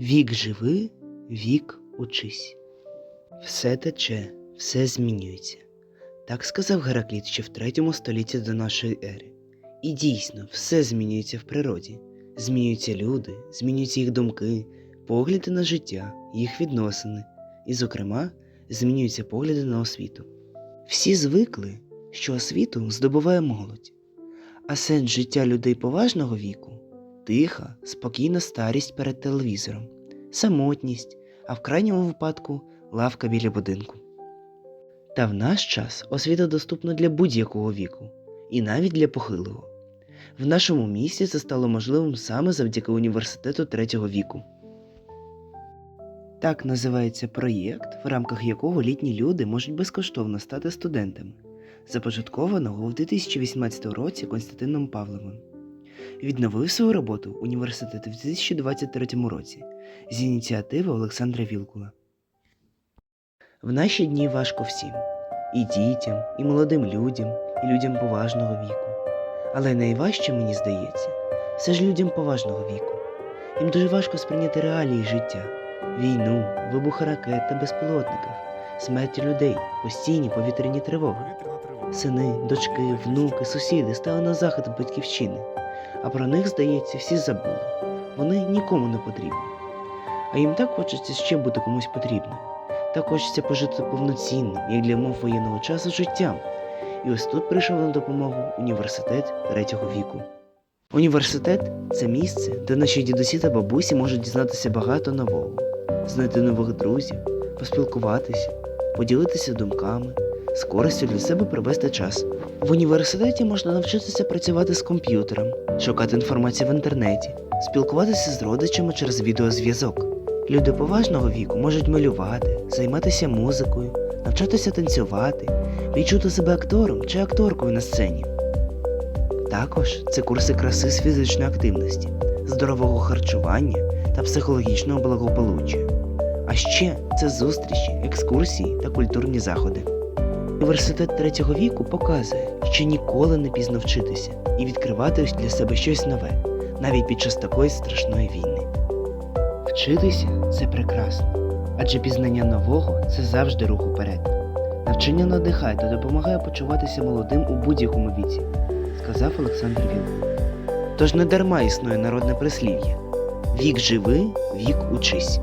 Вік живи, вік учись. Все тече, все змінюється. Так сказав Геракліт ще в третьому столітті до нашої ери. І дійсно, все змінюється в природі. Змінюються люди, змінюються їх думки, погляди на життя, їх відносини, і, зокрема, змінюються погляди на освіту. Всі звикли, що освіту здобуває молодь, а сенс життя людей поважного віку тиха, спокійна старість перед телевізором, самотність, а в крайньому випадку лавка біля будинку. Та в наш час освіта доступна для будь-якого віку, і навіть для похилого. В нашому місті це стало можливим саме завдяки університету третього віку. Так називається проєкт, в рамках якого літні люди можуть безкоштовно стати студентами, започаткованого у 2018 році Константином Павловим. Відновив свою роботу університет у 2023 році з ініціативи Олександра Вілкула. В наші дні важко всім і дітям, і молодим людям, і людям поважного віку. Але найважче, мені здається, все ж людям поважного віку. Їм дуже важко сприйняти реалії життя, війну, вибухи ракет та безпілотників, смерть людей, постійні повітряні тривоги. Сини, дочки, внуки, сусіди стали на захист батьківщини, а про них, здається, всі забули. Вони нікому не потрібні. А їм так хочеться ще бути комусь потрібним. Так хочеться пожити повноцінним, як для мов воєнного часу життям. І ось тут прийшов на допомогу університет третього віку. Університет це місце, де наші дідусі та бабусі можуть дізнатися багато нового, знайти нових друзів, поспілкуватися, поділитися думками, з користю для себе провести час. В університеті можна навчитися працювати з комп'ютером, шукати інформацію в інтернеті, спілкуватися з родичами через відеозв'язок. Люди поважного віку можуть малювати, займатися музикою, навчатися танцювати, відчути себе актором чи акторкою на сцені. Також це курси краси з фізичної активності, здорового харчування та психологічного благополуччя. А ще це зустрічі, екскурсії та культурні заходи. Університет третього віку показує, що ніколи не пізно вчитися і відкривати для себе щось нове, навіть під час такої страшної війни. Вчитися це прекрасно, адже пізнання нового це завжди рух уперед. Навчання надихає та допомагає почуватися молодим у будь-якому віці, сказав Олександр Вілкул. Тож не дарма існує народне прислів'я: вік живи, вік учись.